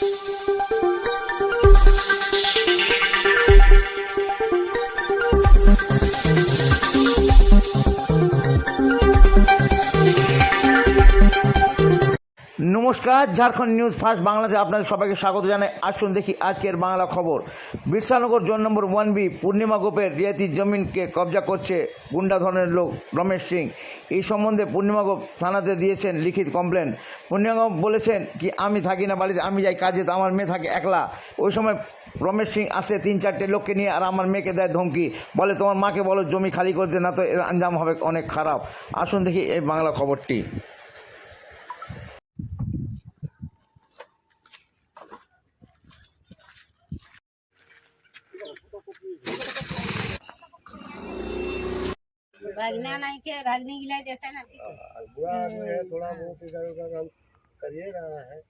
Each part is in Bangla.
Thank you. নমস্কার, ঝাড়খণ্ড নিউজ ফার্স্ট বাংলাতে আপনাদের সবাইকে স্বাগত জানাই। আসুন দেখি আজকের বাংলা খবর। Birsanagar zone number one B, Purnima গোপের রিয়াতি জমিনকে কবজা করছে গুন্ডা ধরনের লোক রমেশ সিং। এই সম্বন্ধে পূর্ণিমা গোপ থানাতে দিয়েছেন লিখিত কমপ্লেন। পূর্ণিমা গোপ বলেছেন কি, আমি থাকি না বাড়িতে, আমি যাই কাজে, তো আমার মেয়ে থাকে একলা। ওই সময় রমেশ সিং আসে তিন চারটে লোককে নিয়ে আর আমার মেয়েকে দেয় ধমকি। বলে, তোমার মাকে বলো, জমি খালি করতে, না তো এর আঞ্জাম হবে অনেক খারাপ। আসুন দেখি এই বাংলা খবরটি। भागना नहीं के भागने के लिए जैसा ना? बुरा आदमी है थोड़ा बहुत इधर उधर हम करिए रहा है।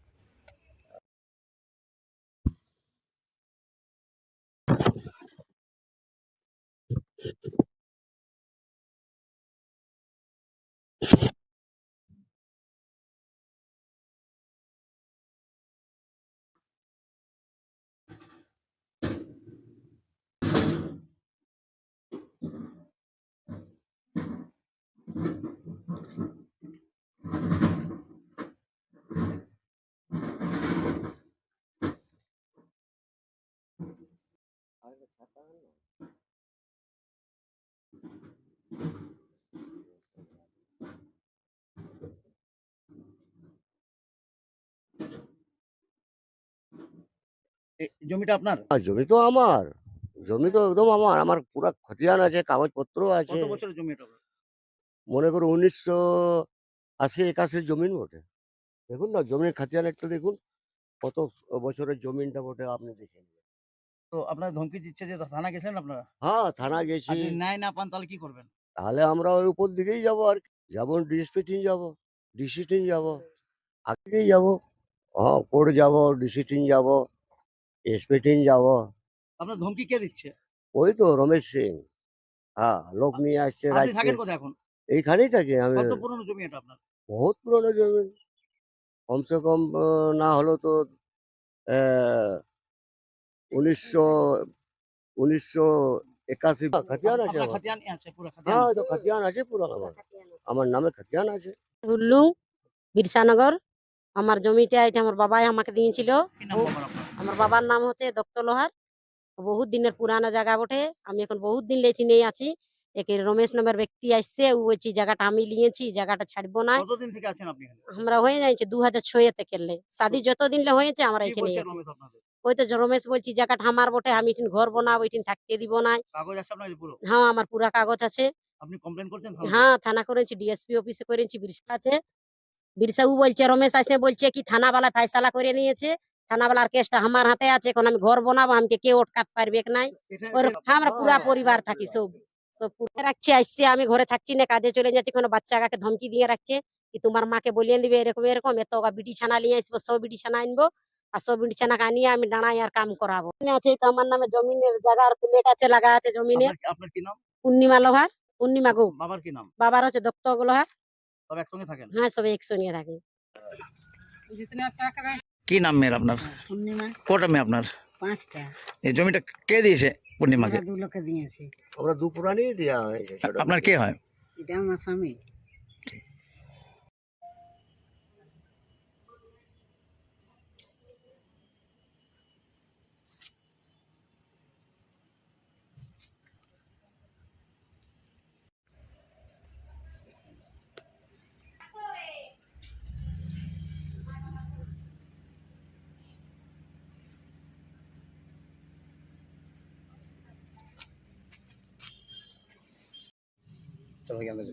এ- জমিটা আপনার? জমি তো আমার। জমি তো একদম আমার। আমার পুরা খতিয়ান আছে কাগজপত্র আছে। কত বছরের জমি এটা মনে করো উনিশশো আশি একাশির জমিন বটে। দেখুন না জমির খতিয়ান একটু দেখুন। কত বছরের জমিনটা বটে আপনি দেখে। তো আপনার ধমকি দিচ্ছে যে থানা গেছেন আপনারা? হ্যাঁ থানা গেছি। যদি ন্যায় না পান তাহলে কি করবেন? তাহলে আমরা ওই উপর দিকেই যাব আর কি। যেমন ডিএসপি টিম যাব ডিসি টিম যাব আগেই যাব। হ্যাঁ কোর্ট যাব ডিসি টিম যাব এসপি টিম যাব। আপনার ধমকি কে দিচ্ছে? ওই তো রমেশ সিং। হ্যাঁ লোক নিয়ে আসছে আপনি রাজ্যে। থাকেন কোথায় এখন? এইখানেই থাকি আমি। কত পুরনো জমি এটা আপনার? বহুত পুরনো জমি। কমসে কম আহ, না হলো তো আহ, উনিশশো উনিশশো একাশি খাতিয়ান আছে আমার। খাতিয়ান আছে পুরো খাতিয়ান। হ্যাঁ তো খাতিয়ান আছে পুরো আমার আমার নামে খাতিয়ান আছে। হুল্লুং বিরসানগর আমার জমিটা এটা আমার বাবাই আমাকে দিয়েছিল। আমার বাবার নাম হচ্ছে দত্ত লোহার। বহুত দিনের পুরানো জায়গা বটে। আমি এখন বহুত দিন লেটি নিয়ে আছি। একে রমেশ নামের ব্যক্তি আসছে। ও বলছি জায়গাটা আমি নিয়েছি জায়গাটা ছাড়বো না। কতদিন থেকে আছেন আপনি এখানে? আমরা হয়ে যাইছে দু হাজার ছয়েতে কেলে শাদি যতদিন লে হয়েছে আমরা এখানে আছি। ওই তো রমেশ বলছি জায়গাটা আমার বটে আমি এখানে ঘর বানাবো এখানে থাকতে দিব না। কাগজ আছে আপনার পুরো? হ্যাঁ আমার পুরা কাগজ আছে। আপনি কমপ্লেন করছেন হ্যাঁ থানা করেছি ডিএসপি অফিসে করেছি বিরসা আছে। বিরসাউ বলছে রমেশ আসে বলছে কি থানাওয়ালা ফয়সালা করে নিয়েছে। থানাওয়ালার কেসটা আমার হাতে আছে এখন আমি ঘর বানাবো আমাকে কেউ অটকাতে পারবে নাই? ওর হ্যাঁ, আমরা পুরা পরিবার থাকি সব সব পুরা রাখছি আসছে আমি ঘরে থাকছি না কাজে চলে যাচ্ছি কোনো বাচ্চা কাকে ধমকি দিয়ে রাখছে। কি তোমার মাকে বলিয়ে দিবে এরকম এরকম এত বিটি ছানা নিয়ে আসব সব বিটি ছানা আনব। সব বিটি ছানাকে আনিয়ে আমি দাঁড়াই আর কাম করাবো এখানে আছে তো আমার নামে জমিনের জায়গার প্লেট আছে লাগা আছে জমিনে আপনার কি- আপনার কি নাম পূর্ণিমা লোহার পূর্ণিমা গো বাবার কি নাম বাবার হচ্ছে দত্ত লোহার সব একসঙ্গে থাকেন হ্যাঁ সব একসঙ্গে থাকি কি নাম মেয়ের আপনার পূর্ণিমা কটা মেয়ে আপনার পাঁচটা এই জমিটা কে দিয়েছে পূর্ণিমাকে আমরা দু লোকে দিয়েছি আমরা দু পুরানি দেওয়া হয়েছে সেটা আপনার কে হয় এটা আমার স্বামী চলো এখান থেকে।